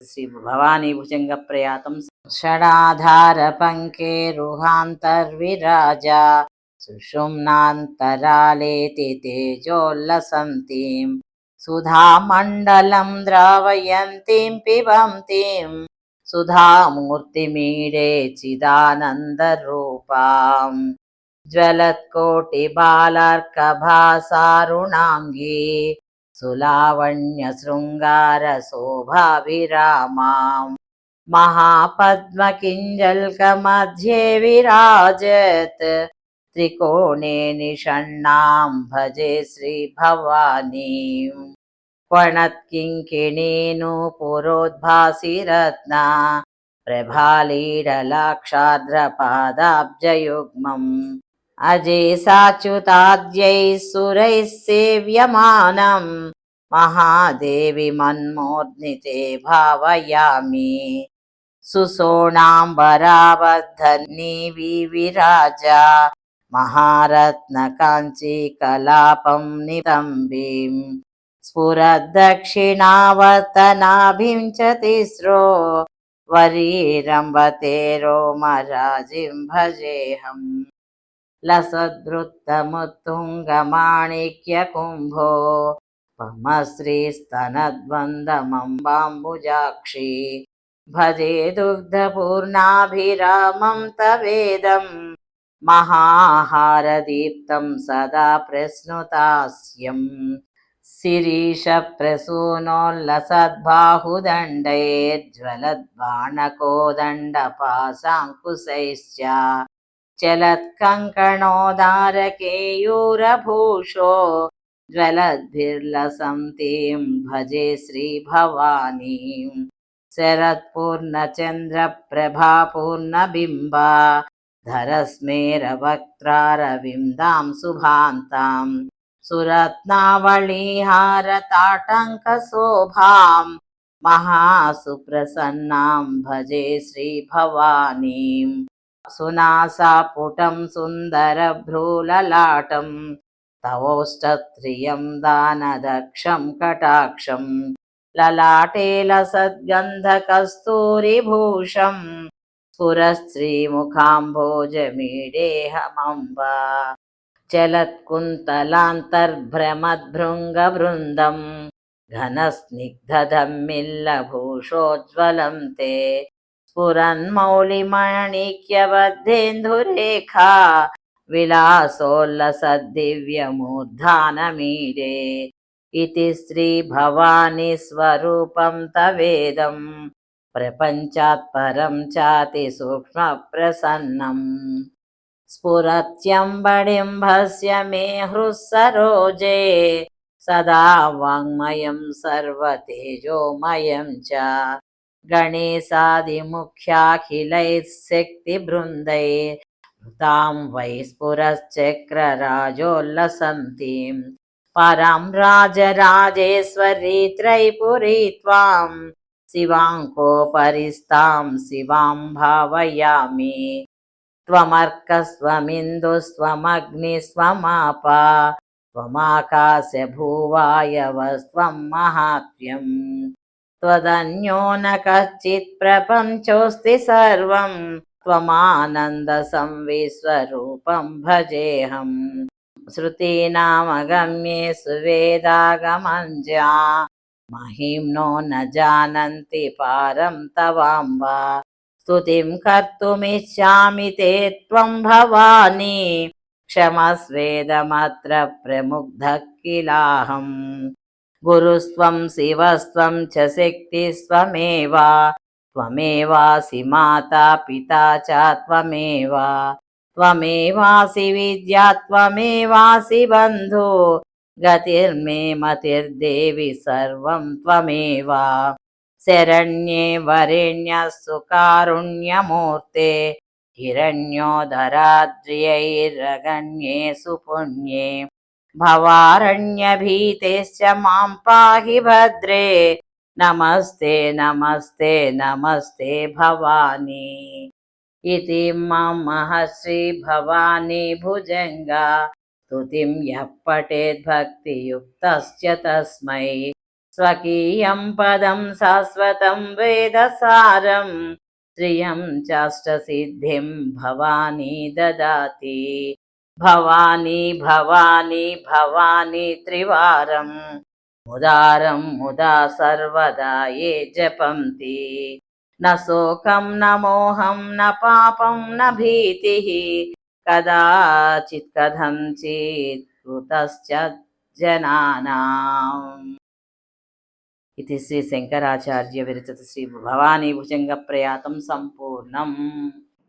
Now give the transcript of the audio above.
శ్రీ భవానీ భుజంగ ప్రయాతం షడాధార పంకేరుహాంతర్విరాజ సుషుమ్నాంతరాలేతి తేజోల్లసంతీం సుధామండలం ద్రావయంతీం పిబంతీం సుధామూర్తిమీడే చిదానందరూపాం ज्वलत्कोटिबालार्कभासारुणाङ्गी सुलावण्यशृङ्गारशोभाभिरामाम्। महापद्मकिञ्जल्कमध्ये विराजत्। त्रिकोणे निषण्णां भजे श्रीभवानीम्। क्वणत्किङ्किणीनुपुरोद्भासि रत्ना प्रभालीडलाक्षार्द्रपादाब्जयुग्मम् अजेसाच्युताद्यैः सुरैः सेव्यमानम् महादेवि मन्मोर्निते भावयामि। सुसोणाम्बराबद्धन्निविराजा महारत्नकाञ्चीकलापं नितम्बीम् स्फुरद्दक्षिणावर्तनाभिं च तिस्रो। वरीरम्बते रोमराजिं भजेऽहम् लसद्वृत्तमुत्तुङ्गमाणिक्यकुम्भो ममश्रीस्तनद्वन्द्वमम्बाम्बुजाक्षी भजे दुग्धपूर्णाभिरामं तवेदं महाहारदीप्तं सदा प्रस्नुतास्यम् शिरीषप्रसूनोल्लसद्बाहुदण्डैर्ज्वलद्बाणकोदण्डपाशाङ्कुशैश्च चलत्कङ्कणोदारकेयूरभूषो ज्वलद्भिर्लसन्तीं भजे श्रीभवानीम् शरत्पूर्णचन्द्रप्रभापूर्णबिम्बा धरस्मेरवक्त्रारविन्दां शुभान्ताम् सुरत्नावळीहारताटङ्कशोभाम् महासुप्रसन्नां भजे श्रीभवानीम् सुनासापुटं सुन्दरभ्रूललाटं तवोष्टत्रियं दानदक्षं कटाक्षं ललाटे लसद्गन्धकस्तूरिभूषं स्फुरस्त्रीमुखाम्भोजमीडेहमम्बा चलत्कुन्तलान्तर्भ्रमद्भृङ्गवृन्दं घनस्निग्धधम्मिल्लभूषोज्ज्वलं ते स्फुरन्मौलिमणिक्यबद्धेन्दुरेखा विलासोल्लसद्दिव्यमूर्धानमीडे। इति श्रीभवानी स्वरूपं तवेदं, प्रपञ्चात् परं चाति सूक्ष्मप्रसन्नम् स्फुरत्यम्बडिम्भस्य मे हृत्सरोजे, सदा वाङ्मयं सर्वतेजोमयं च। गणेशादिमुख्याखिलैः शक्तिबृन्दैर्तां वै स्फुरश्चक्रराजोल्लसन्तीं परां राजराजेश्वरी त्रैपुरी त्वां शिवाङ्कोपरिस्तां शिवां भावयामि त्वमर्कस्त्वमिन्दुस्त्वमग्निस्त्वमापा त्वमाकाशभूवायवस्त्वं महात्म्यम् त्वदन्यो न कश्चित् प्रपञ्चोऽस्ति सर्वं त्वमानन्दसंविश्वरूपं भजेऽहम् श्रुतीनामगम्ये सुवेदागमञ्जा महिम्नो न जानन्ति पारं तवाम्बा स्तुतिं कर्तुमिच्छामि ते त्वं भवानी क्षमस्वेदमत्र प्रमुग्धः किलाहम् गुरुस्त्वं शिवस्त्वं च शक्तिस्त्वमेव त्वमेवासि माता पिता च त्वमेव त्वमेवासि विद्या त्वमेवासि बन्धु गतिर्मे मतिर्देवि सर्वं त्वमेव शरण्ये वरेण्यः सुकारुण्यमूर्ते हिरण्योदराद्र्यैरगण्ये सुपुण्ये भवारण्यभीतेश्च मां पाहि भद्रे नमस्ते नमस्ते नमस्ते भवानी इति मम महर्षि भवानी भुजङ्गा स्तुतिं यः पठेद्भक्तियुक्तश्च तस्मै स्वकीयं पदं शाश्वतं वेदसारं श्रियं चाष्टसिद्धिं भवानी ददाति భవానీ భవానీ భవానీ త్రివారం ముదారం ముదా సర్వదా ఏ జపంతి न शोकं न मोहं न पापं न भीतिः कदाचित् कथञ्चित् कुतश्च जनानाम् इति श्रीशङ्कराचार्य विरचित श्री भवानी भुजङ्गप्रयातं सम्पूर्णम्